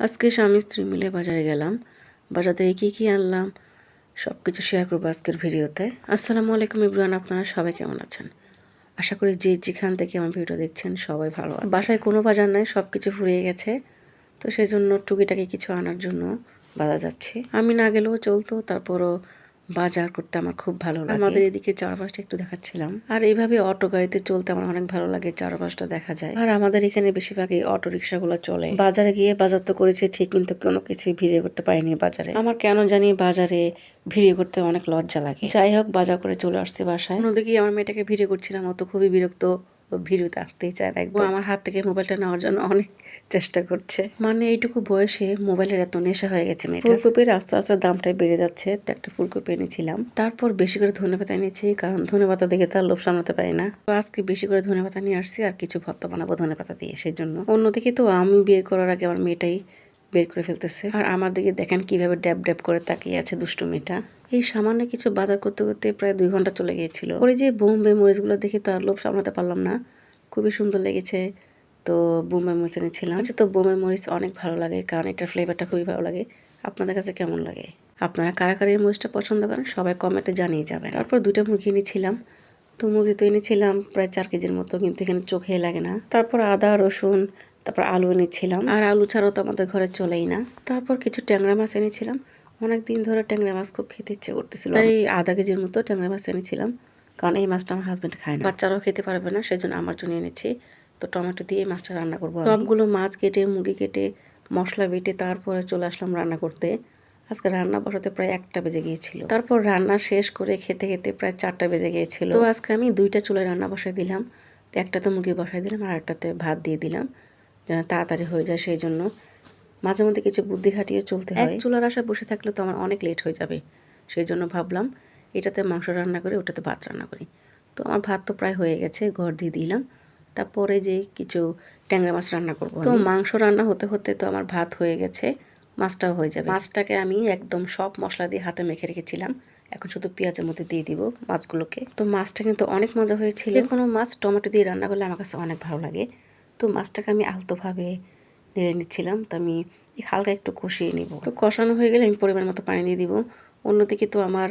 আজকে স্বামী স্ত্রী মিলে বাজারে গেলাম। বাজার থেকে কী কী আনলাম সব কিছু শেয়ার করব আজকের ভিডিওতে। আসসালামু আলাইকুম ইব্রান আপনারা সবাই কেমন আছেন? আশা করি যে যেখান থেকে আমার ভিডিও দেখছেন সবাই ভালো বাসায় কোনো বাজার নাই সব কিছু ফুরিয়ে গেছে। তো সেই জন্য টুকিটাকি কিছু আনার জন্য বাজার যাচ্ছি। আমি না গেলেও চলতো, তারপরও বাজার করতে আমার খুব ভালো লাগে। আমাদের এদিকে চারপাশটা একটু দেখাচ্ছিলাম। আর এইভাবে অটো গাড়িতে চলতে আমার অনেক ভালো লাগে চারপাশটা দেখা যায়। আর আমাদের এখানে বেশিরভাগই অটো রিক্সাগুলো চলে। বাজারে গিয়ে বাজার তো করেছে ঠিক কিন্তু কোনো কিছু ভিড়ে করতে পারিনি বাজারে। আমার কেন জানি বাজারে ভিড়ে করতে অনেক লজ্জা লাগে। যাই হোক বাজার করে চলে আসছে বাসায়। অন্যদিকে আমার মেয়েটাকে ভিড়ে করছিলাম অত খুবই বিরক্ত। ও ভিডিওতে আসতেই চায় না একদম। আমার হাত থেকে মোবাইলটা নেওয়ার জন্য অনেক চেষ্টা করছে। মানে এইটুকু বয়সে মোবাইলের এত নেশা হয়ে গেছে মেয়েটা ফুলকপির আস্তে আস্তে দামটাই বেড়ে যাচ্ছে তো একটা ফুলকপি এনেছিলাম। তারপর বেশি করে ধনে পাতা এনেছি কারণ ধনে পাতা দেখে তার লোভ সামলাতে পারি না। তো আজকে বেশি করে ধনে পাতা নিয়ে আসছি আর কিছু ভর্তা বানাবো ধনে পাতা দিয়ে সেই জন্য অন্যদিকে তো আমি বিয়ে করার আগে আমার মেয়েটাই বের করে ফেলতেছে। আর আমার দিকে দেখেন কীভাবে ড্যাব ড্যাব করে তাকিয়ে আছে দুষ্টু মেয়েটা। এই সামান্য কিছু বাজার করতে করতে প্রায় দুই ঘণ্টা চলে গিয়েছিল। পরে যে বোম্বে মরিচগুলো দেখে তো আর লোভ সামলাতে পারলাম না। খুবই সুন্দর লেগেছে। তো বোম্বে মরিচ এনেছিলাম আচ্ছা তো বোম্বে মরিচ অনেক ভালো লাগে, কারণ এটার ফ্লেভারটা খুবই ভালো লাগে। আপনাদের কাছে কেমন লাগে? আপনারা কারা কারা এই মরিচটা পছন্দ করেন, সবাই কমেন্টে জানিয়ে যাবেন। তারপর দুইটা মুরগি এনেছিলাম। তো মুরগি তো এনেছিলাম প্রায় চার কেজির মতো, কিন্তু এখানে চোখে লাগে না। তারপর আদা, রসুন তারপর আলু এনেছিলাম। আর আলু ছাড়াও তো আমাদের ঘরে চলেই না। তারপর কিছু ট্যাংরা মাছ এনেছিলাম। অনেক দিন ধরে ট্যাংরা মাছ খুব খেতে ইচ্ছে করতেছিল। তাই আধা কেজির মতো ট্যাংরা মাছ এনেছিলাম। কারণ এই মাছটা আমার হাজব্যান্ড খায় না। বাচ্চারাও খেতে পারবে না সেজন্য আমার জন্য এনেছি। তো টমেটো দিয়ে মাছটা রান্না করব সবগুলো মাছ কেটে মুরগি কেটে মশলা বেটে তারপরে চলে আসলাম রান্না করতে। আজকে রান্না বসাতে প্রায় একটা বেজে গিয়েছিল। তারপর রান্না শেষ করে খেতে খেতে প্রায় চারটা বেজে গিয়েছিল। তো আজকে আমি দুইটা চুলায় রান্না বসাই দিলাম। তো একটাতে মুরগি বসাই দিলাম আর একটাতে ভাত দিয়ে দিলাম। যেন তাড়াতাড়ি হয়ে যায় সেই জন্য। মাঝে মধ্যে কিছু বুদ্ধি খাটিয়ে চলতে হয়। এক চুলার আশায় বসে থাকলে তো আমার অনেক লেট হয়ে যাবে। সেই জন্য ভাবলাম এটাতে মাংস রান্না করি ওটাতে ভাত রান্না করি। তো আমার ভাত তো প্রায় হয়ে গেছে ঘর দিয়ে দিলাম। তারপরে যে কিছু ট্যাংরা মাছ রান্না করব তো মাংস রান্না হতে হতে তো আমার ভাত হয়ে গেছে মাছটাও হয়ে যাবে। মাছটাকে আমি একদম সব মশলা দিয়ে হাতে মেখে রেখেছিলাম। এখন শুধু পেঁয়াজের মধ্যে দিয়ে দিব মাছগুলোকে। তো মাছটা কিন্তু অনেক মজা হয়েছিল। কোনো মাছ টমেটো দিয়ে রান্না করলে আমার কাছে অনেক ভালো লাগে। তো মাছটাকে আমি আলতোভাবে নেড়ে নিচ্ছিলাম। তো আমি হালকা একটু কষিয়ে নিব। তো কষানো হয়ে গেলে আমি পরিমাণ মতো পানি দিয়ে দিব। অন্যদিকে তো আমার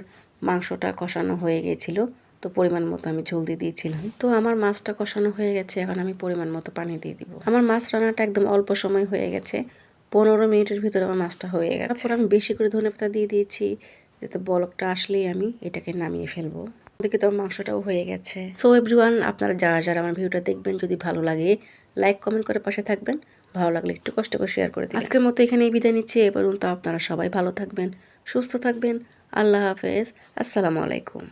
মাংসটা কষানো হয়ে গিয়েছিল তো পরিমাণ মতো আমি ঝোল দিয়ে দিয়েছিলাম। তো আমার মাছটা কষানো হয়ে গেছে, এখন আমি পরিমাণ মতো পানি দিয়ে দিব। আমার মাছ রান্নাটা একদম অল্প সময় হয়ে গেছে, পনেরো মিনিটের ভিতরে আমার মাছটা হয়ে গেছে। তারপর আমি বেশি করে ধনে পাতা দিয়ে দিয়েছি, যাতে বলকটা আসলেই আমি এটাকে নামিয়ে ফেলব। ওদিকে তো মাংসটাও হয়ে গেছে। সো এভরিওয়ান আপনারা যারা যারা আমার ভিডিওটা দেখবেন, যদি ভালো লাগে লাইক কমেন্ট করে পাশে থাকবেন। ভালো লাগলে একটু কষ্ট করে শেয়ার করে দিন আজকের মতো এখানেই বিদায় নিচ্ছি। এবার তো আপনারা সবাই ভালো থাকবেন, সুস্থ থাকবেন। আল্লাহ হাফেজ। আসসালামু আলাইকুম।